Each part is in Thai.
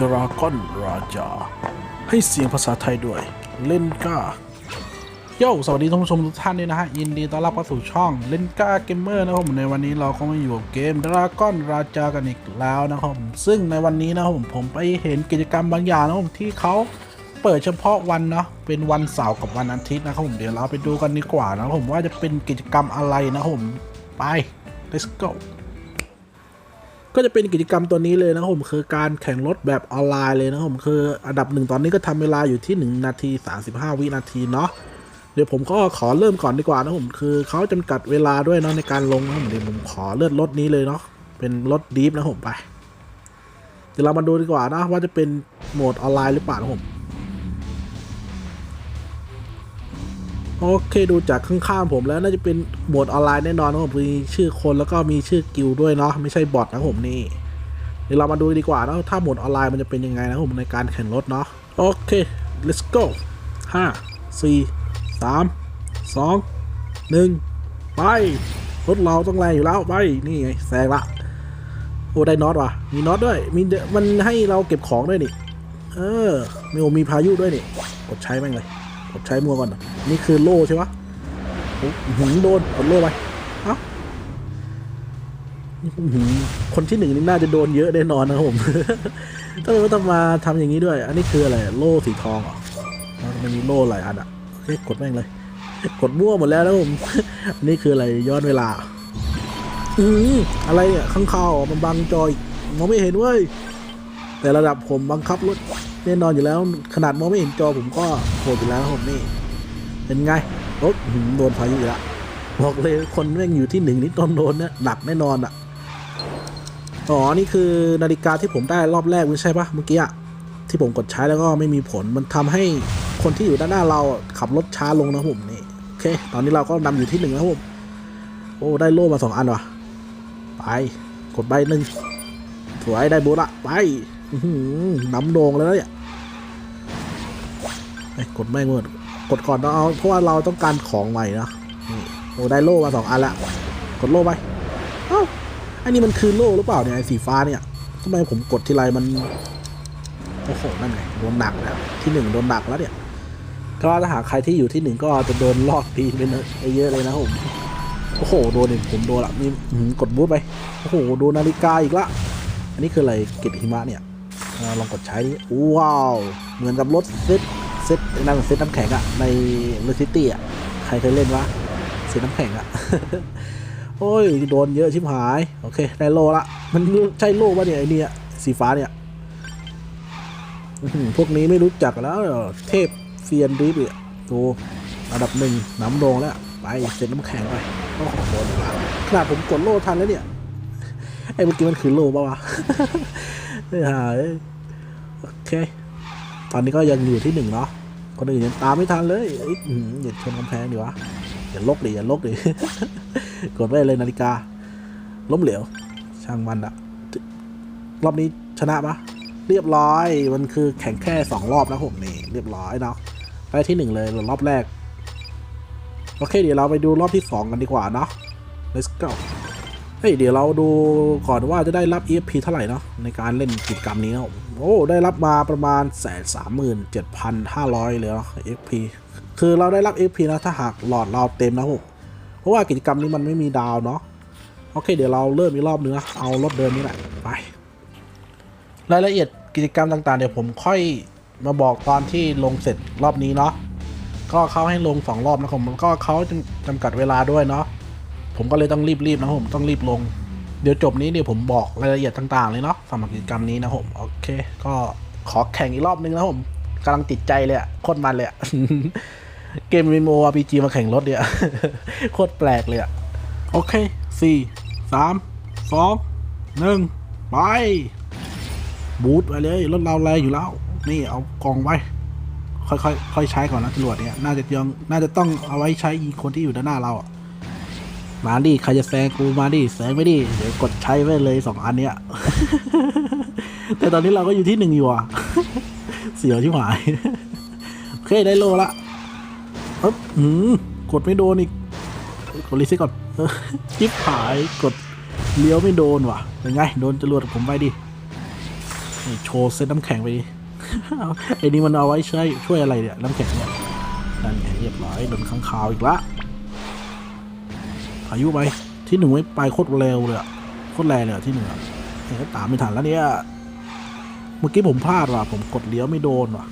ดราก้อนราจา ให้เสียงภาษาไทยด้วย เล่นก้าโย่สวัสดีท่านผู้ชมทุกท่านด้วยนะฮะ ยินดีต้อนรับเข้าสู่ช่องเล่นก้าเกมเมอร์นะครับผมในวันนี้เราก็มาอยู่กับเกมดราก้อนราจากันอีกแล้วนะครับผมซึ่งในวันนี้นะครับผมผมไปเห็นกิจกรรมบางอย่างนะครับผมที่เขาเปิดเฉพาะวันเนาะเป็นวันเสาร์กับวันอาทิตย์นะครับผมเดี๋ยวเราไปดูกันดีกว่านะครับผมว่าจะเป็นกิจกรรมอะไรนะครับผมไป let's go ก็จะเป็นกิจกรรมตัวนี้เลยนะครับผมคือการแข่งรถแบบออนไลน์เลยนะครับผมคืออันดับหนึ่งตอนนี้ก็ทำเวลาอยู่ที่ 1 นาที 35 วินาทีเนาะเดี๋ยวผมก็ขอเริ่มก่อนดีกว่านะผมคือเขาจำกัดเวลาด้วยเนาะในการลงนะผมเดี๋ยวผมขอเลือกรถนี้เลยเนาะเป็นรถดีฟนะผมไป เดี๋ยวเรามาดูดีกว่านะว่าจะเป็นโหมดออนไลน์หรือเปล่านะผม โอเคดูจากข้างๆผมแล้วน่าจะเป็นโหมดออนไลน์แน่นอนนะผมมีชื่อคนแล้วก็มีชื่อกิลด้วยเนาะไม่ใช่บอทนะผมนี่เดี๋ยวเรามาดูดีกว่านะถ้าโหมดออนไลน์มันจะเป็นยังไงนะผมในการแข่งรถเนาะโอเค let's go ห้าสี่สามสองหนึ่งไปรถเราต้องแรงอยู่แล้วไปนี่ไงแซงละโอ้ได้น็อตว่ะมีน็อตด้วยมีมันให้เราเก็บของด้วยนี่เออมีโอมีพายุด้วยนี่กดใช้แม่งเลย กดใช้มัวก่อนนะนี่คือโล่ใช่ปะโอ้โหโดนกดโล่ไป เอ้าคนที่หนึ่งนี่น่าจะโดนเยอะแน่นอนนะครับผมทำไมต้องมาทำอย่างนี้ด้วย อันนี้คืออะไร โล่สีทองเหรอมันมีโล่หลายอันอะเฮ้ยกดแม่งเลย กดมั่วหมดแล้วนะผมอันนี้คืออะไรย้อนเวลา อืมอะไรเนี่ยข้างข่าวมันบังจอยมองไม่เห็นเว้ย แต่ระดับผมบังคับรถ แน่นอนอยู่แล้ว ขนาดมองไม่เห็นจอผมก็โหดอยู่แล้วผมนี่ เป็นไงรถโดนพายุอีกล้วบอกเลยคนแม่งอยู่ที่หนึ่งนี่ต้นโดนเนี่ยหนักแน่นอนอะอ๋อนี่คือนาฬิกาที่ผมได้รอบแรกไม่ใช่ปะเมื่อกี้อะที่ผมกดใช้แล้วก็ไม่มีผลมันทำให้คนที่อยู่ด้านหน้าเราขับรถช้าลงนะผมนี่โอเค ตอนนี้เราก็นำอยู่ที่หนึ่งแล้วผมโอ้ได้โล่มาสองอันว่ะไปกดใบหนึ่งสวยได้โบละไปน้ำโดงแล้วเนี่ย กดไม่หมดกดก่อนเอาเพราะว่าเราต้องการของใหม่นะนี่โอ้ได้โล่มาสองอันละ กดโล่ไปเอ้าอันนี้มันคือโล่หรือเปล่าเนี่ยไอ้สีฟ้าเนี่ยทำไมผมกดทีไรมันโอ้โหนั่นไงโดนหนักแล้วที่หนึ่งโดนหนักแล้วเนี่ยก็ถ้าหากใครที่อยู่ที่หนึ่งก็จะโดนลอกปีนไปเยอะเลยนะผมโอ้โหโดนเอีกผมโดนละมีอื้อหือกดบูทไปโอ้โหโดนนาฬิกาอีกละอันนี้คืออะไรเกล็ดหิมะเนี่ยอลองกดใช้ดิว้าวเหมือนกับรถเซต เซตนั่งเซตน้ำแข็งอะในเลซิตี้อะใครเคยเล่นวะเซตน้ำแข็งอะโอ้ยโดนเยอะชิบหาย โอเคได้โลละ มันใช่โลปะเนี่ยไอเนี่ยสีฟ้าเนี่ยพวกนี้ไม่รู้จักแล้ว เทพเซียนดิฟเนี่ยดูอันดับหนึ่งน้ำโดงแล้ว ไปเสร็จน้ำแข็งไปโอ้โหโดนขนาดผมกดโล่ทันแล้วเนี่ย ไอ้เมื่อกี้มันคือโล่ปะวะเอ้ยโอเค ตอนนี้ก็ยังอยู่ที่หนึ่งเนาะคนอื่นยังตามไม่ทันเลยเอ้ยอื้อหืออย่าชนกำแพงดิวะอย่าลกดิอย่าลกดิกดไว้เลยนาฬิกา ล้มเหลว ช่างมันอะรอบนี้ชนะปะเรียบร้อย มันคือแข่งแค่สองรอบนะผมนี่เรียบร้อยเนาะได้ที่หนึ่งเลยรอบแรก โอเคเดี๋ยวเราไปดูรอบที่2กันดีกว่าเนาะ let's go เฮ้ยเดี๋ยวเราดูก่อนว่าจะได้รับ EFP เท่าไหร่เนาะในการเล่นกิจกรรมนี้เนาะโอ้ได้รับมาประมาณแสนสามหมื่นเจ็ดพันห้าร้อยเลยเนาะ EFP คือเราได้รับ EFP นะถ้าหากหลอดเราเต็มนะผมเพราะว่ากิจกรรมนี้มันไม่มีดาวเนาะโอเคเดี๋ยวเราเริ่มอีกรอบนึงนะเอารถเดินนี่แหละไปรายละเอียดกิจกรรมต่างๆ เดี๋ยวผมค่อยมาบอกตอนที่ลงเสร็จรอบนี้เนาะก็เขาให้ลงสองรอบนะผมก็เขาจำจำกัดเวลาด้วยเนาะ ผมก็เลยต้องรีบๆนะผมต้องรีบลง เดี๋ยวจบนี้เดี๋ยวผมบอกรายละเอียดต่างๆเลยเนาะสำหรับกิจกรรมนี้นะผมโอเค ก็ขอแข่งอีกรอบนึงนะผมกำลังติดใจเลยอะโคตรมันเลยอะเกมรีโมอาร์พีจีมาแข่งรถเนี่ยโคตรแปลกเลยอะโอเคสี่สามสองหนึ่งไปบูทไปเลยรถเราแรงอยู่แล้ว นี่เอากองไว้ ค่อยๆค่อยใช้ก่อนนะจรวดเนี่ยน่าจะยังน่าจะต้องเอาไว้ใช้ยิงคนที่อยู่ด้านหน้าเราอะ มาดิใครจะแซงกูมาดิแซงไม่ดิเดี๋ยวกดใช้ไว้เลยสองอันเนี้ย แต่ตอนนี้เราก็อยู่ที่หนึ่งอยู่อะ เสียวชิบหาย โอเคได้โลละปึ๊บหืมกดไม่โดนอีกกดรีเซ็ตก่อนเออชิบหายกดเลี้ยวไม่โดนว่ะเป็นไง โดนจรวดผมไปดิโชว์เซตน้ำแข็งไปดิไอ้นี่มันเอาไว้ใช้ช่วยอะไรเนี่ยน้ำแข็งเนี่ยนั่นไงเรียบร้อยโดนข้างคาวอีกละ พายุไปที่หนึ่งไม่ไปโคตรเร็วเลยอะโคตรแรงเลยอะที่หนึ่งอะเห็นตามไม่ทันแล้วเนี่ยเมื่อกี้ผมพลาดว่ะผมกดเลี้ยวไม่โดนว่ะ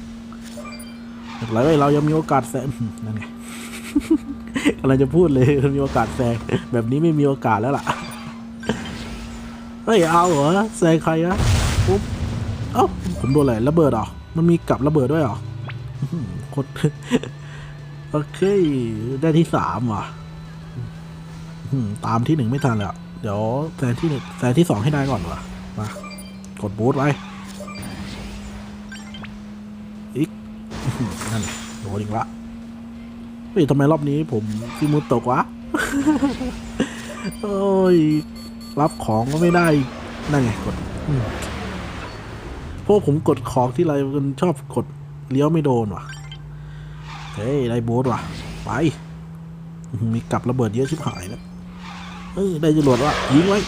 ไม่ไรเว้ยเรายังมีโอกาสแซงนั่นไงกำลังจะพูดเลยมีโอกาสแซงแบบนี้ไม่มีโอกาสแล้วล่ะเฮ้ยเอาเหรอแซงใครอะปุ๊บเอ้าผมโดนอะไรระเบิดเหรอมันมีกับระเบิดด้วยเหรออื้อโคตรโอเค ได้ที่สามว่ะ ตามที่หนึ่งไม่ทันเลยอะเดี๋ยวแซงที่หนึ่งแซงที่สองให้ได้ก่อนวะมากดบูทไว้อีกนั่นโดนอีกละเฮ้ยทำไมรอบนี้ผมฟิมือตกวะโอ้ยรับของก็ไม่ได้ นั่นไงกดพราะผมกดของที่ไรมันชอบกดเลี้ยวไม่โดนว่ะ เฮ้ย ได้โบสว่ะ ไป มีกับระเบิดเยอะชิบหายแล้ว เออได้จรวดว่ะยิงไว้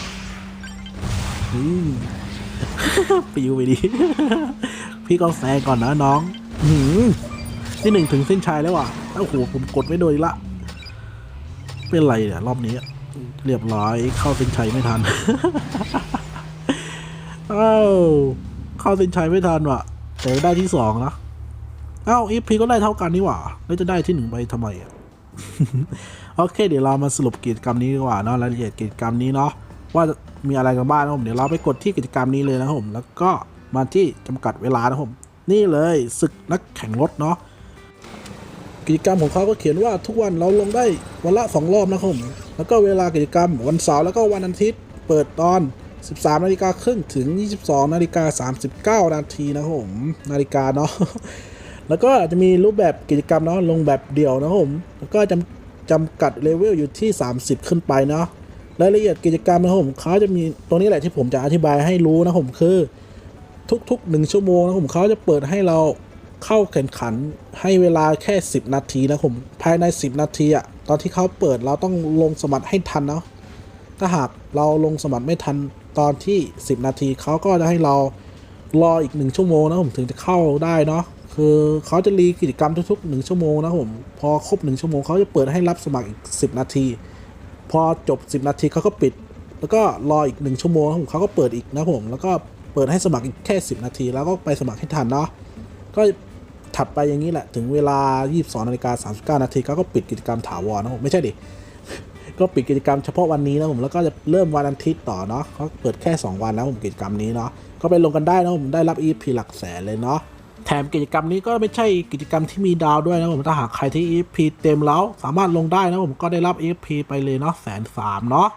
ปิวไปดิพี่ก็แซงก่อนนะน้องหืที่หนึ่งถึงเส้นชัยแล้วว่ะโอ้โหผมกดไม่โดนละ เป็นไรเนี่ยรอบนี้ เรียบร้อยเข้าเส้นชัยไม่ทันอ้าเข้าเส้นชัยไม่ทันว่ะ แต่ได้ที่สองนะอ้าวอีพีก็ได้เท่ากันนี่หว่า แล้วจะได้ที่หนึ่งไปทำไมอะ โอเค เดี๋ยวเรามาสรุปกิจกรรมนี้ดีกว่าเนาะรายละเอียดกิจกรรมนี้เนาะว่ามีอะไรกันบ้างนะผมเดี๋ยวเราไปกดที่กิจกรรมนี้เลยนะผมแล้วก็มาที่จำกัดเวลานะผมนี่เลยศึกนักแข่งรถเนาะกิจกรรมของเขาก็เขียนว่าทุกวันเราลงได้วันละ2รอบนะครับผมแล้วก็เวลากิจกรรมวันเสาร์แล้วก็วันอาทิตย์เปิดตอน 13นาฬิกาครึ่งถึง 22นาฬิกา39นาทีนะครับผมนาฬิกาเนาะ แล้วก็จะมีรูปแบบกิจกรรมเนาะลงแบบเดี่ยวนะผมแล้วก็จำจำกัดเลเวลอยู่ที่ 30 ขึ้นไปเนาะรายละเอียดกิจกรรมนะผมเขาจะมีตรงนี้แหละที่ผมจะอธิบายให้รู้นะผมคือทุกๆหนึ่งชั่วโมงนะผมเขาจะเปิดให้เราเข้าแข่งขันให้เวลาแค่ 10 นาทีนะผมภายใน 10 นาทีอะตอนที่เขาเปิดเราต้องลงสมัครให้ทันเนาะถ้าหากเราลงสมัครไม่ทันตอนที่ 10 นาทีเขาก็จะให้เรารออีก 1 ชั่วโมงนะผมถึงจะเข้าได้เนาะ คือเขาจะรีกิจกรรมทุกๆ1ชั่วโมงนะผมพอครบ1ชั่วโมงเขาจะเปิดให้รับสมัครอีก10นาที พอจบ10นาทีเขาก็ปิด แล้วก็รออีก1ชั่วโมงผมเขาก็เปิดอีกนะผมแล้วก็เปิดให้สมัครอีกแค่10นาที แล้วก็ไปสมัครให้ทันเนาะก็ถัดไปอย่างนี้แหละถึงเวลา 22นาฬิกา39นาทีเขาก็ปิดกิจกรรมถาวรนะผมไม่ใช่ดิก็ปิดกิจกรรมเฉพาะวันนี้นะผมแล้วก็จะเริ่มวันอาทิตย์ต่อเนาะเขาเปิดแค่ 2 วันนะผมกิจกรรมนี้เนาะก็ไปลงกันได้นะผมได้รับ EP หลักแสนเลยเนาะ แถมกิจกรรมนี้ก็ไม่ใช่กิจกรรมที่มีดาวด้วยนะผมถ้าหากใครที่ EP เต็มแล้ว สามารถลงได้นะผมก็ได้รับ EP ไปเลยเนาะแสนสามเนาะ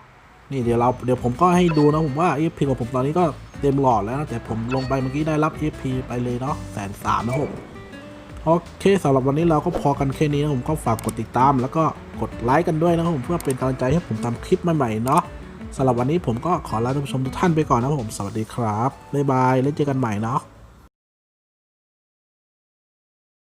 นี่เดี๋ยวเราเดี๋ยวผมก็ให้ดูนะผมว่า EP ของผมตอนนี้ก็เต็มหลอดแล้วนะแต่ผมลงไปเมื่อกี้ได้รับ EP ไปเลยเนาะแสนสามนะผมโอเคสำหรับวันนี้เราก็พอกันแค่นี้นะผมก็ฝากกดติดตาม แล้วก็กดไลค์กันด้วยนะผมเพื่อเป็นกำลังใจให้ผมทำคลิปใหม่ๆเนาะสำหรับวันนี้ผมก็ขอลาท่านผู้ชมทุกท่านไปก่อนนะผมสวัสดีครับบ๊ายบายแล้วเจอกันใหม่เนาะ